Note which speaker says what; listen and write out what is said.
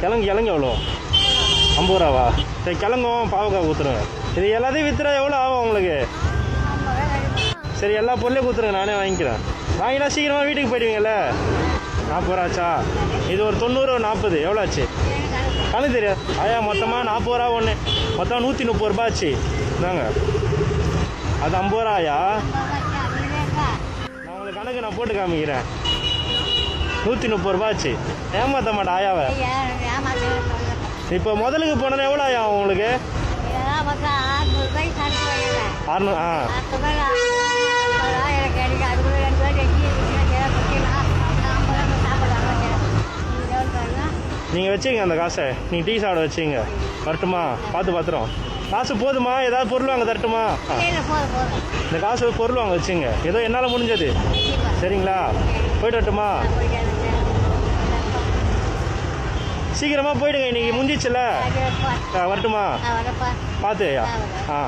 Speaker 1: கிழங்கு கிழங்கு எவ்வளோ? ஐம்பது ரூபாவா? சரி கிழங்கும் பாவக்காய் கொடுத்துருங்க இது எல்லாத்தையும் வித்துறா எவ்வளோ ஆகும் உங்களுக்கு? சரி எல்லா பொருளையும் கொடுத்துருங்க நானே வாங்கிக்கிறேன். வாங்கினா சீக்கிரமாக வீட்டுக்கு போயிடுவீங்கல்ல? நாற்பது ரூபாச்சா இது ஒரு தொண்ணூறு ஒரு நாற்பது. எவ்வளோ ஆச்சு? கணக்கு தெரியாது. ஐயா மொத்தமாக நாற்பது ரூபா ஒன்று மொத்தம் நூற்றி முப்பது ரூபா ஆச்சு இந்தாங்க. அது ஐம்பது ரூபாயா? நான் உங்களுக்கு கணக்கு நான் போட்டு காமிக்கிறேன். நூற்றி முப்பது ரூபா ஆச்சு ஏமாற்ற மாட்டேன் ஆயாவை இப்போ முதலுக்கு போனோன்னா எவ்வளோ ஆயா உங்களுக்கு? அறுநூறு ஆ. நீங்கள் வச்சுங்க அந்த காசை. நீங்கள் டீ சாப்பிட வச்சுங்க வரட்டுமா? பார்த்து பார்த்துறோம் காசு போதுமா? ஏதாவது பொருள் வாங்க தரட்டுமா. இந்த காசு பொருள் வாங்க வச்சுங்க ஏதோ என்னால் முடிஞ்சது. சரிங்களா? போயிட்டு வரட்டுமா? சீக்கிரமாக போயிடுங்க இன்னைக்கு முடிஞ்சிச்சுல வரட்டுமா? பார்த்து ஆ.